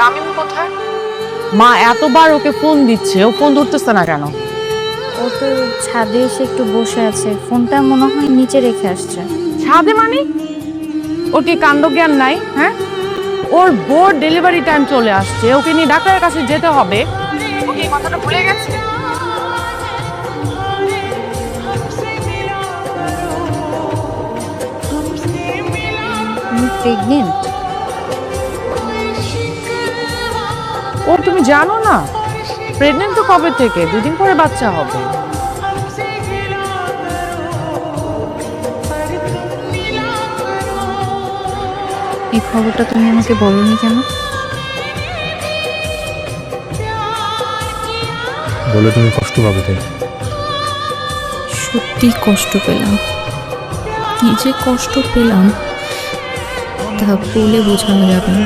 তামিম কোথায়? মা এতবার ওকে ফোন দিচ্ছে ও ফোন ধরতেছে না কেন? ও তো ছাদে এসে একটু বসে আছে ফোনটা মনে হয় নিচে রেখে আসছে। ছাদে মানে? ওর কি কাণ্ডজ্ঞান নাই হ্যাঁ? ওর বোর ডেলিভারি টাইম চলে আসছে ওকে নিয়ে ডাক্তারের কাছে যেতে হবে। ও কি এই কথাটা ভুলে গেছে? প্রেগনেন্ট ও তুমি জানো না? প্রেগনেন্ট তো কবে থেকে? দুদিন পরে বাচ্চা হবে। এই খবরটা তুমি আমাকে বলনি কেন? বলে তুমি কষ্ট পাবে তাই। সত্যি কষ্ট পেলাম। কি যে কষ্ট পেলাম তা বলে বোঝানো যাবে না।